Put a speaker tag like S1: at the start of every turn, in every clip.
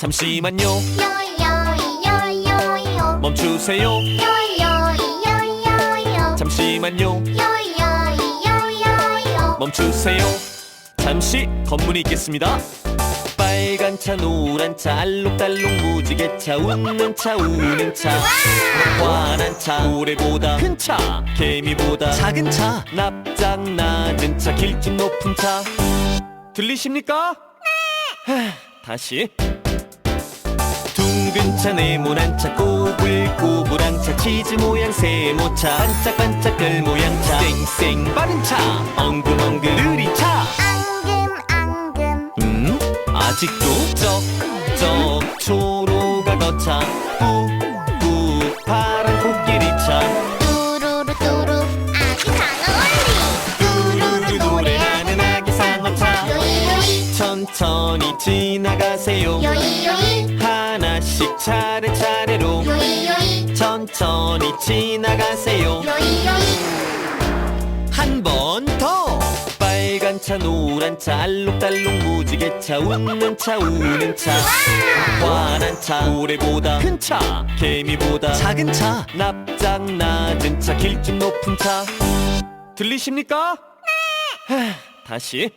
S1: 잠시만요.
S2: 요요요요요.
S1: 멈추세요.
S2: 요요요요요.
S1: 잠시만요.
S2: 요요요요요
S1: 멈추세요. 잠시 검문이 있겠습니다. 빨간 차 노란 차 알록달록 무지개 차 웃는 차 우는 차. 환한 차 고래보다 큰 차 개미보다 작은 차. 납작 낮은 차 길쭉 높은 차. 들리십니까? 네. 다시 차 네모난 차 꼬불꼬불한 차. 치즈 모양 세모 차. 반짝반짝 별 모양 차. 쌩쌩 빠른 차. 엉금엉금 느린 차.
S2: 앙금 앙금.
S1: 음? 아직도? 쩍쩍. 초로가 거차. 뿌뿌 파란 코끼리 차.
S2: 뚜루루 뚜루. 아기 상어원리.
S1: 뚜루루 노래하는 아기 상어차.
S2: 요이요이.
S1: 천천히 지나가세요.
S2: 요이요이
S1: 차례차례로
S2: 요이 요이
S1: 천천히 지나가세요.
S2: 요이 요이
S1: 한 번 더. 빨간 차 노란 차 알록달록 무지개 차 웃는 차 우는 차. 환한 차 고래보다 큰 차 개미보다 작은 차 납작 낮은 차 길쭉 높은 차. 들리십니까? 네. 다시.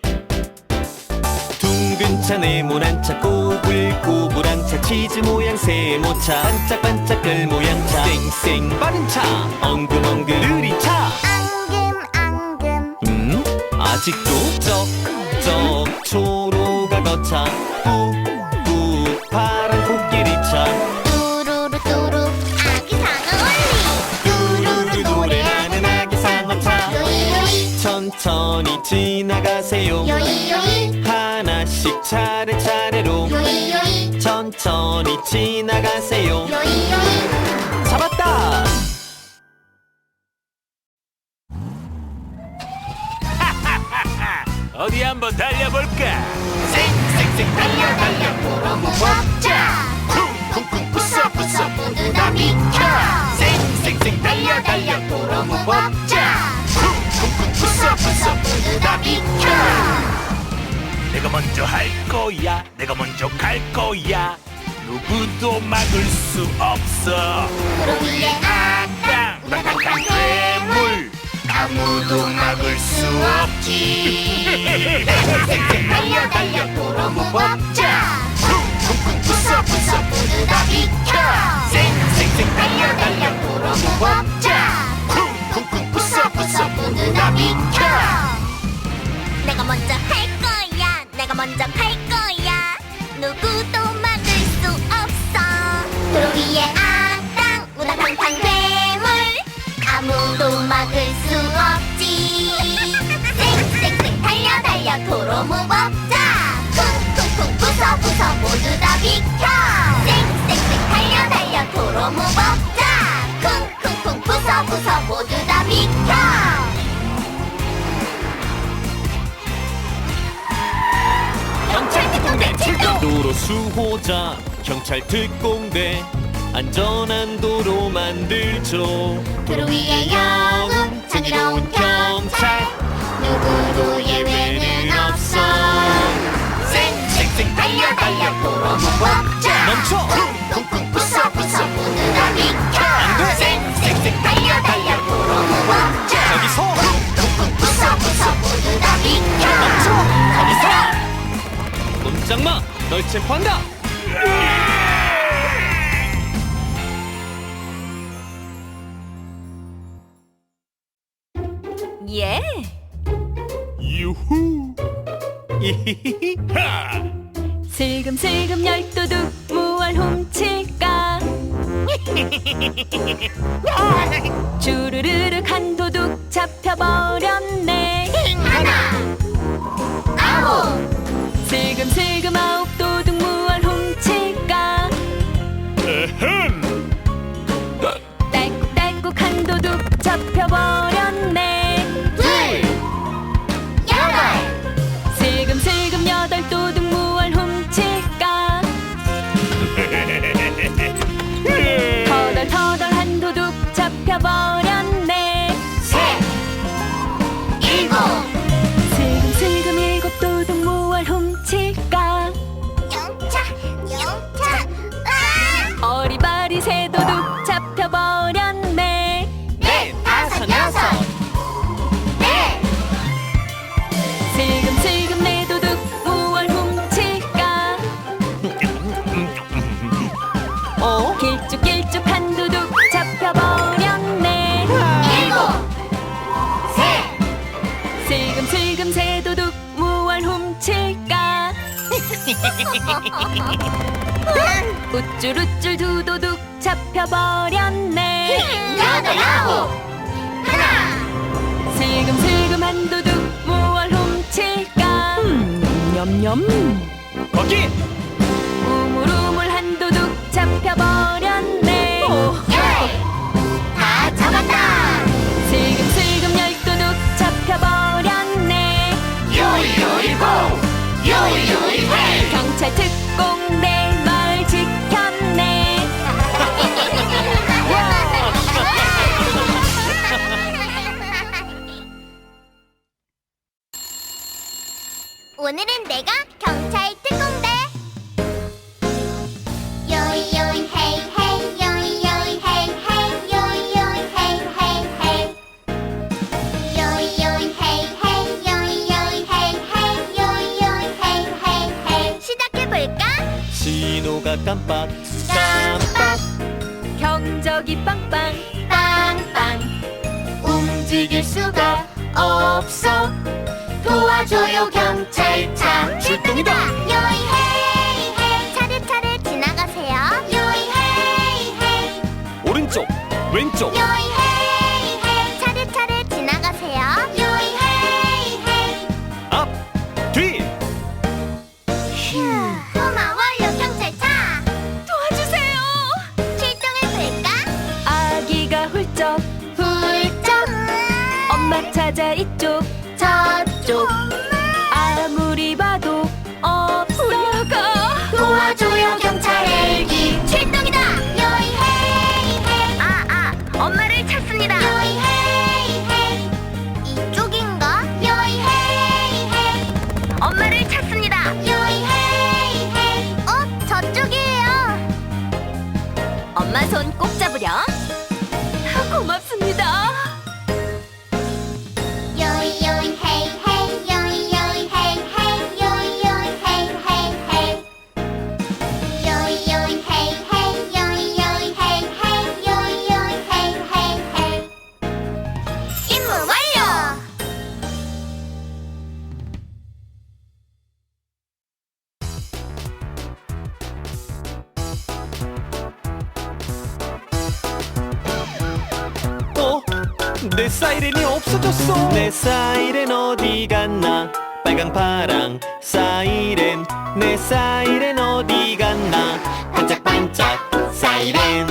S1: 둥근 차 네모난 차 꼬불꼬불한 차 치즈 모양 세모차. 반짝반짝 별 모양 차. 쌩쌩 빠른 차. 엉금엉금 느린 차.
S2: 앙금 앙금.
S1: 음? 아직도 쩍쩍 초로가 거차. 뿌뿌 파란 코끼리 차.
S2: 뚜루루 뚜루. 아기 상어원리.
S1: 뚜루루 노래하는 아기 상어 차.
S2: 요이요이.
S1: 천천히 지나가세요.
S2: 요이요이.
S1: 하나씩 차례차례로 천천히 지나가세요.
S2: 요이 요이
S1: 잡았다!
S3: 어디 한번 달려볼까?
S2: 쌩쌩쌩 달려 달려 도로 무법자.
S3: 쿵쿵쿵 부숴 부숴
S2: 모두 다 비켜.
S3: 쌩쌩쌩
S2: 달려 달려 도로 무법자.
S3: 쿵쿵쿵 부숴 부숴
S2: 모두 다 비켜.
S3: 내가 먼저 할 거야. 내가 먼저 갈 거야 누구도 막을 수 없어.
S2: 위에
S3: 땅 우당탕탕 괴물. 아무도 막을 수 없지.
S2: 달려 달려 도로 무법자.
S3: 쿵쿵쿵 부숴 부숴
S2: 모두 다 비켜.
S3: 쌩쌩쌩
S2: 달려 달려 도로 무법자.
S3: 쿵쿵쿵 부숴 부숴
S2: 모두 다 비켜. 내가 먼저 할 거야. 내가 먼저 갈 거야. 누구 도로 무법자 쿵쿵쿵 부숴 부숴 모두 다 비켜. 쌩쌩쌩 달려 달려 도로 무법자 쿵쿵쿵 부숴 부숴 모두 다 비켜. 경찰 특공대 출동.
S1: 도로 수호자 경찰 특공대. 안전한 도로 만들죠.
S2: 도로 위에 영웅 정의로운 경찰 누구도 예외는 없어. 쌩쌩쌩 달려 달려 도로 무법자.
S1: 멈춰!
S2: 쿵쿵쿵 부숴 부숴 모두 다 비켜.
S1: 돼!
S2: 쌩쌩쌩 달려 달려 도로 무법자.
S1: 저기서.
S2: 쿵쿵쿵 부숴 부숴 모두 다 비켜.
S1: 거기서. 꼼짝마 널 체포한다
S4: 슬금슬금 열도둑 무얼 훔칠까? 우쭐우쭐 두도둑 잡혀버렸네.
S2: 여덟 아홉 하나!
S4: 슬금슬금 한 도둑 무얼 훔칠까? 음, 냠냠.
S1: 거기!
S4: 우물우물 한 도둑 잡혀버렸네.
S2: 열다 잡았다
S3: 요이요이보 요이요이 헤이!
S4: 경찰 특공 내말 지켰네.
S2: 오늘은 내가 경찰
S4: 찾아 이쪽
S1: 내 사이렌이 없어졌어. 내 사이렌 어디 갔나? 빨강 파랑 사이렌. 내 사이렌 어디 갔나? 반짝반짝 사이렌.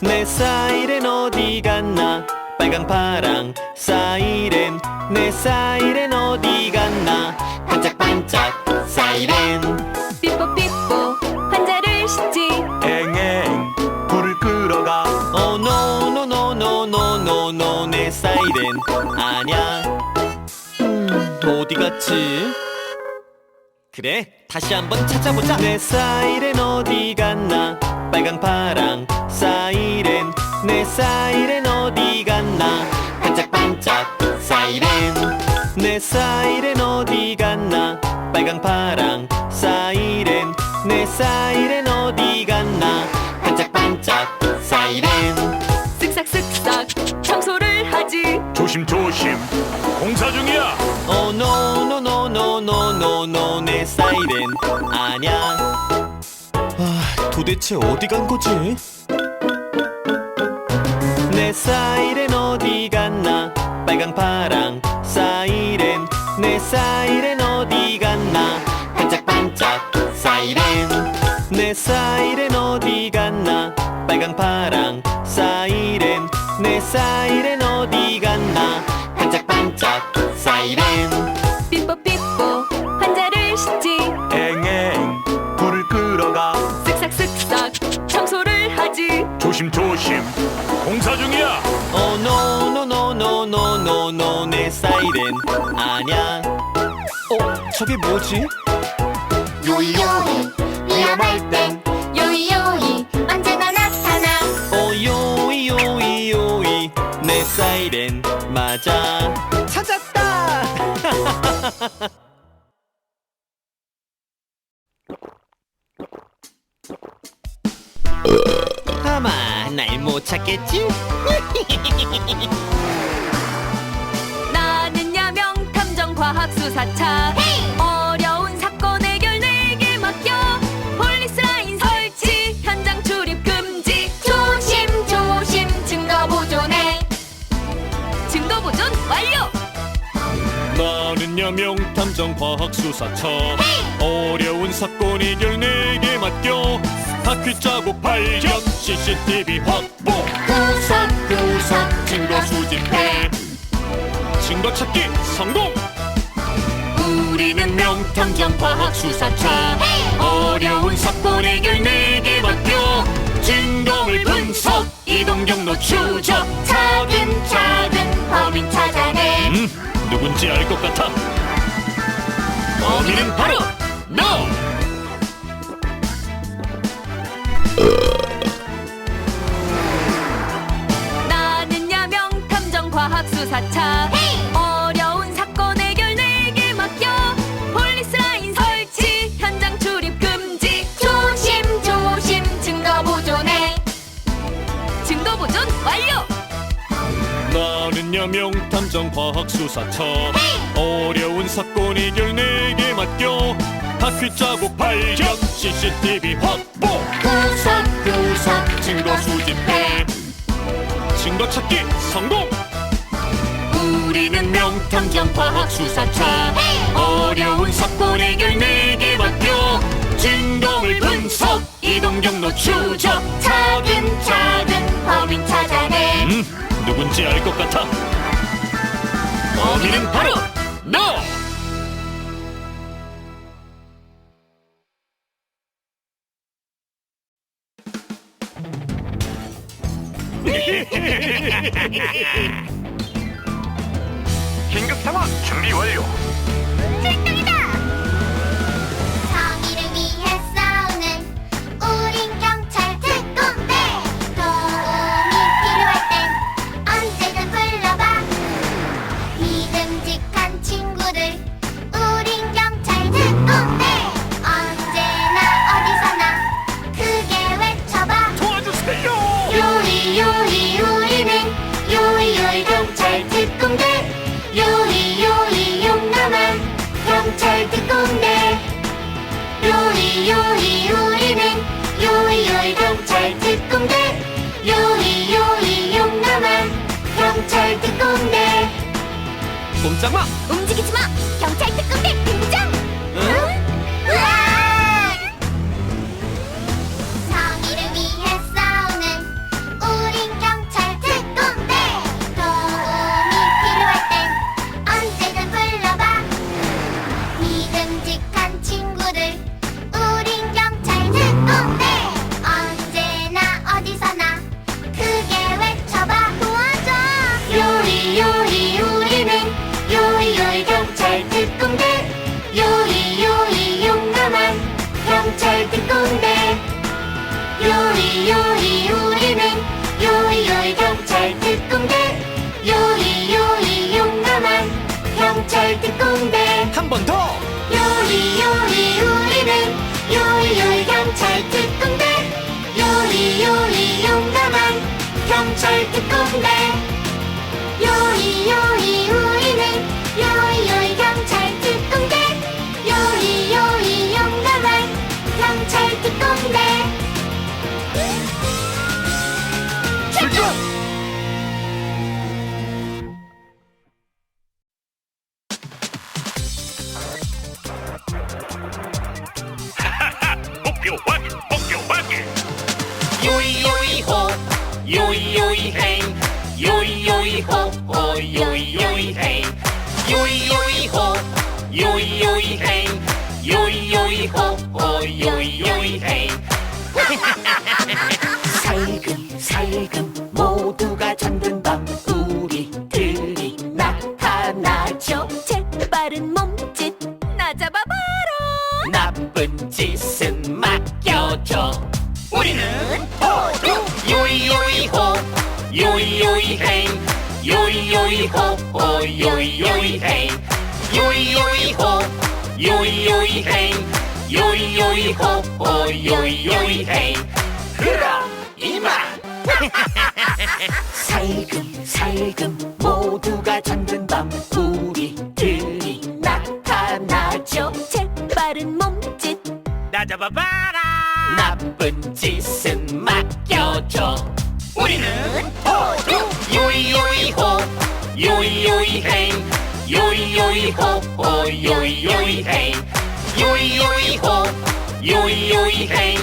S1: 내 사이렌 어디 갔나? 빨강 파랑 사이렌. 내 사이렌 어디 갔나? 반짝반짝 사이렌 아냐 음, 어디 갔지? 그래 다시 한번 찾아보자. 내 사이렌 어디 갔나? 빨강 파랑 사이렌 내 사이렌 어디 갔나? 반짝반짝 사이렌 내 사이렌 어디 갔나? 빨강 파랑 사이렌 내 사이렌 어디 갔나? 반짝반짝 사이렌
S4: 쓱싹쓱싹 청소를 하지
S3: 조심 조심. 공사 중이야.
S1: 어노노노노노노노내 사이렌. 아냐 아 도대체 어디 간 거지? 내 사이렌 어디 갔나? 빨강 파랑 사이렌. 내 사이렌 어디 갔나? 반짝반짝 사이렌. 내 사이렌 어디 갔나? 빨강 파랑 사이렌 내 사이렌 어디 갔나? 반짝반짝 사이렌
S4: 삐뽀삐뽀 환자를 싣지.
S3: 앵앵 불을 끌어가.
S4: 쓱싹쓱싹 청소를 하지.
S3: 조심조심 공사 중이야.
S1: 어노노노노노노노 내 사이렌 아냐 어 저게 뭐지?
S2: 요이요이 위험할 땐
S1: 사이렌. 맞아. 찾았다! 아마 날 못 찾겠지?
S4: 나는 야명 탐정 과학 수사차. 어려
S5: 나는야 명탐정 과학수사처. 어려운 사건 해결 내게 맡겨 다큐 짜고 발견 CCTV 확보. 구석구석 증거 수집해. 증거 찾기 성공. 우리는 명탐정 과학수사처. 어려운 사건 해결 내게 맡겨 증거물 분석 이동 경로 추적.
S6: 차근차근 범인 찾아내.
S5: 음, 누군지 알 것 같아. 범인은 바로 너.
S4: 나는 야 명 탐정 과학 수사차
S5: 명탐정 과학 수사처 어려운 사건 해결 내게 맡겨. 다큐 짜고 발견. CCTV 확보. 구석구석 증거 수집해. 증거 찾기 성공. 우리는 명탐정 과학 수사처 어려운 사건 해결 내게 맡겨. 증거물 분석 이동 경로 추적.
S6: 차근차근 범인 찾아내.
S5: 음, 누군지 알 것 같아. 범인은 바로
S6: 특공대 요이 요이 용감한 경찰 특공대. 요이 요이 우리는 요이 요이 경찰 특공대. 요이 요이 용감한 경찰 특공대.
S5: 꼼짝마.
S6: 움직이지 마! 경찰 특공대 특공대 요리 요리 우리는 요리 요리 경찰 특공대 요리 요리 용감한 경찰 특공대
S7: 출동. 목표 확
S5: 요이 요이호 어 요이요이행 요이 요이 호 요이 요이행 요이 요이호 어 요이 요이행 살금 살금 모두가 잠든 밤 우리들이 나타나죠 요이 요이호 어 요이요이행 요이 요이 호 요이 요이행 요이 요이호 어 요이 요이행 그럼 이만. 살금 살금 모두가 잠든 밤 우리들이 나타나죠.
S4: 재빠른 몸짓.
S7: 나 잡아봐라.
S5: 나쁜 짓은 맡겨줘. 우리는 모두 요이 요이호 요이 요이행
S1: 요이 요이 호호 요이 요이 헤이. 요이 요이 호 요이 요이 헤이.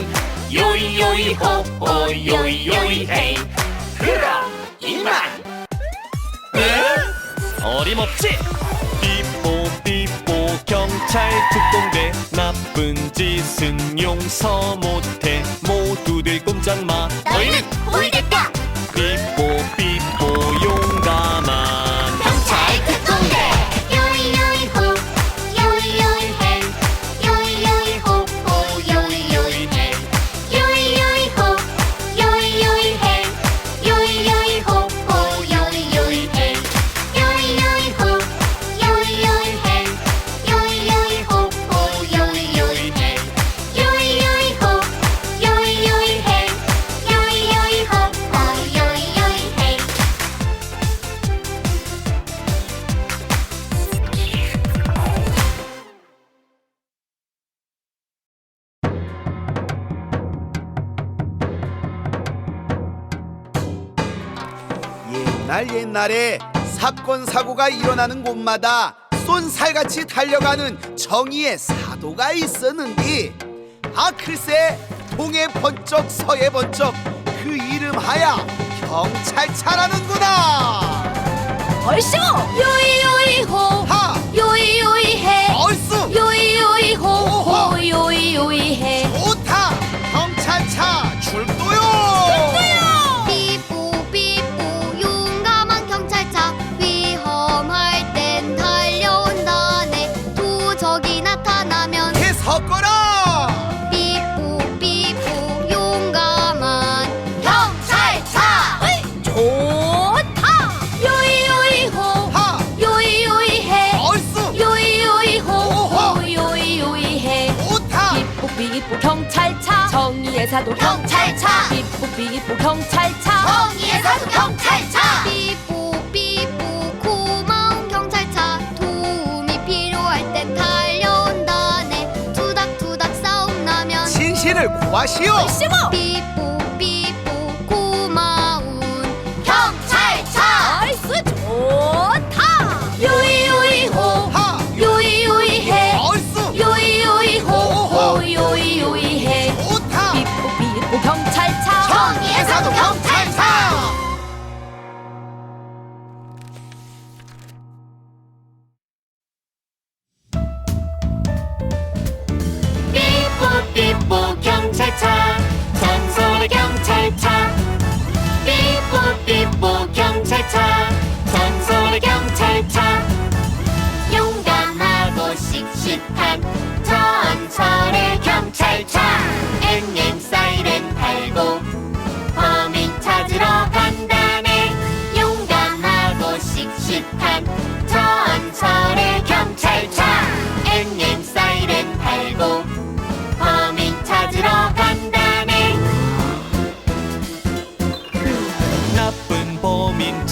S1: 요이 요이 호호 요이 요이 헤이. 그럼 이만. 어림없지? 삐뽀 삐뽀 경찰 특공대. 나쁜 짓은 용서 못해. 모두들 꼼짝마.
S6: 너희는 보이겠다
S8: 날 옛날에 사건 사고가 일어나는 곳마다 쏜살같이 달려가는 정의의 사도가 있었는데 아 글쎄 동해 번쩍 서해 번쩍 그 이름하야 경찰차라는구나.
S4: 얼쇼 요이 요이 호!
S8: 하!
S4: 요이 요이 사도
S6: 경찰차.
S4: 삐뽀 삐뽀 경찰차.
S6: 정의의 사도 경찰차. 삐뽀 삐뽀 고마운 경찰차 도움이 필요할 땐 달려온다네. 투닥투닥 싸움 나면
S8: 진실을 구하시오.
S6: 삐뽀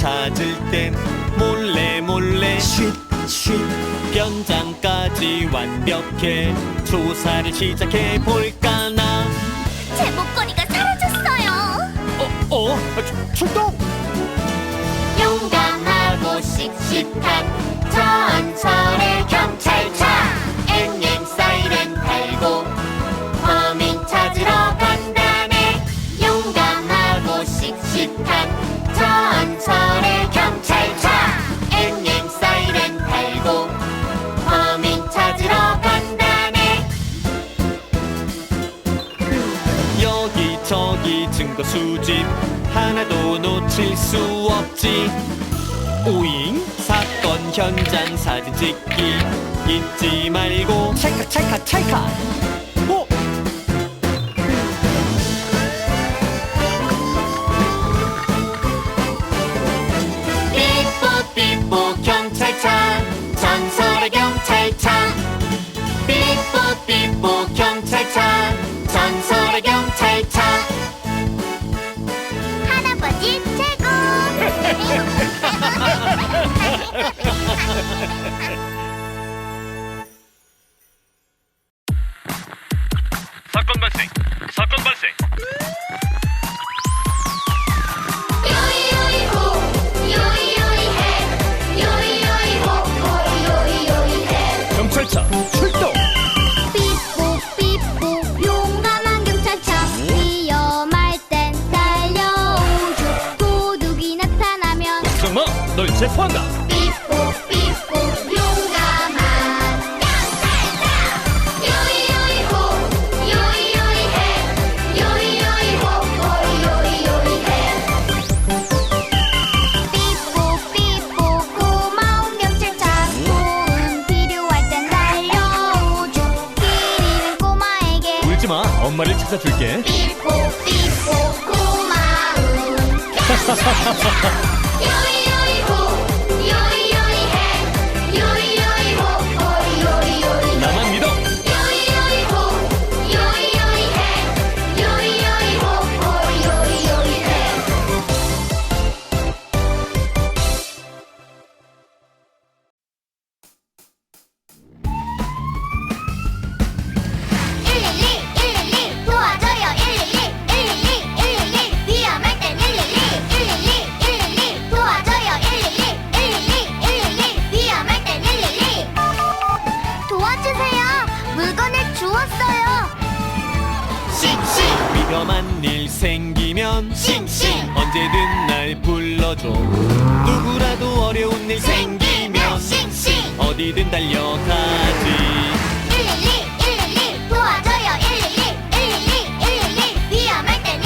S1: 찾을 땐 몰래 몰래 쉿쉿 현장까지 완벽해 조사를 시작해 볼까 나
S6: 제 목걸이가 사라졌어요
S1: 어? 어? 아, 출- 출동!
S6: 용감하고 씩씩한 전설의 경찰차 앵앵
S1: 수집. 하나도 놓칠 수 없지. 오잉 사건 현장 사진 찍기. 잊지 말고. 찰칵 찰칵 찰칵 Ha ha ha ha! 포한다
S2: 삐뽀 삐뽀 용감한 경찰차 요이요이호 요이요이해 요이요이호 요이요이해 삐뽀 삐뽀 고마운 경찰차 도움 필요할 땐 달려오죠 기리는 꼬마에게
S1: 울지마. 엄마를 찾아줄게.
S2: 삐뽀 삐뽀 고마운 경찰차 요이
S1: 누구라도 어려운 일 생기면
S2: 싱싱.
S1: 어디든 달려가지.
S2: 일일이 일일이 도와줘요. 일일이 일일이 일일이. 위험할 땐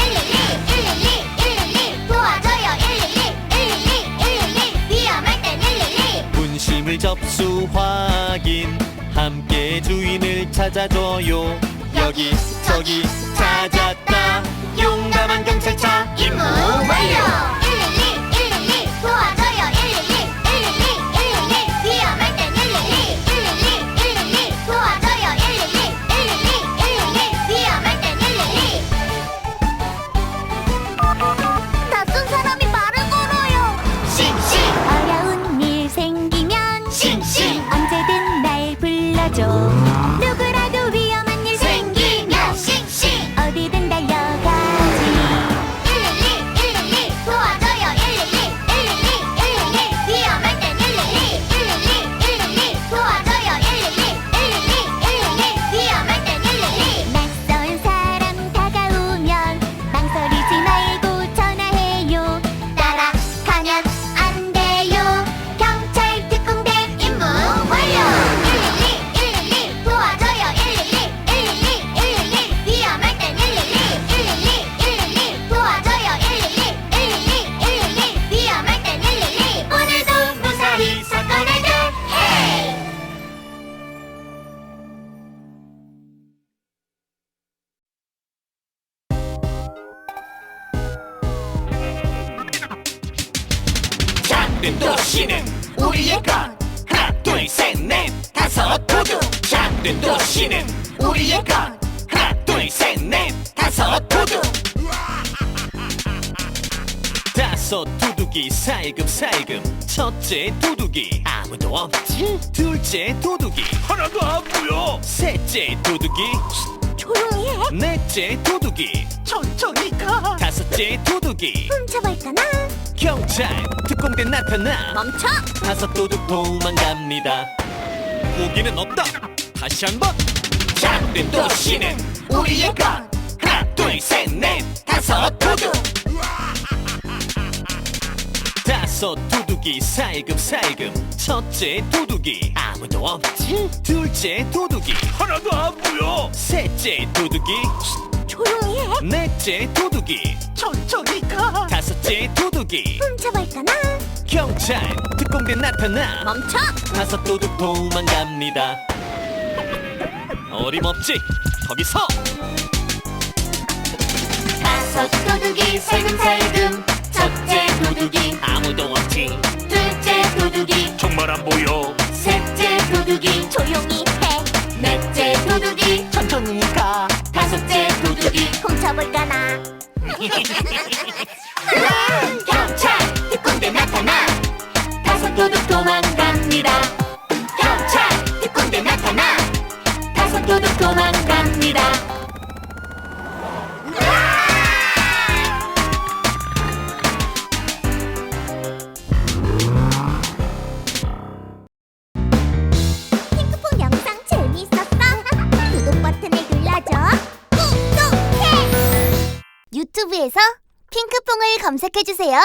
S2: 도와줘요. 일일이 일일이 일일이. 위험할 땐 일일이.
S1: 분심을 접수 확인. 함께 주인을 찾아줘요. 여기 저기 찾았다. 용감한 경찰차
S2: 임무 완료
S1: 첫째 도둑이 아무도 없지. 둘째 도둑이
S3: 하나도 안 보여.
S1: 셋째 도둑이
S2: 조용히 해.
S1: 넷째 도둑이
S3: 천천히 가.
S1: 다섯째 도둑이
S2: 훔쳐볼까나?
S1: 경찰 특공대 나타나.
S2: 멈춰.
S1: 다섯 도둑 도망갑니다. 고기는 없다. 다시 한번. 작은 도시는 우리의 것. 하나 둘 셋 넷. 다섯 도둑 다섯 도둑이 살금살금. 첫째 도둑이 아무도 없지. 둘째 도둑이
S3: 하나도 안 보여.
S1: 셋째 도둑이
S2: 조용히 해.
S1: 넷째 도둑이
S3: 천천히 가
S1: 다섯째 도둑이
S2: 훔쳐볼까나?
S1: 경찰 특공대 나타나.
S2: 멈춰!
S1: 다섯 도둑 도망갑니다. 어림없지? 거기서!
S2: 다섯 도둑이 살금살금. 첫째 도둑이
S1: 없지
S2: 둘째 도둑이.
S3: 정말 안 보여.
S2: 셋째 도둑이 조용히 해. 넷째 도둑이
S1: 천천히 가.
S2: 다섯째 도둑이 훔쳐볼까나 검색해주세요.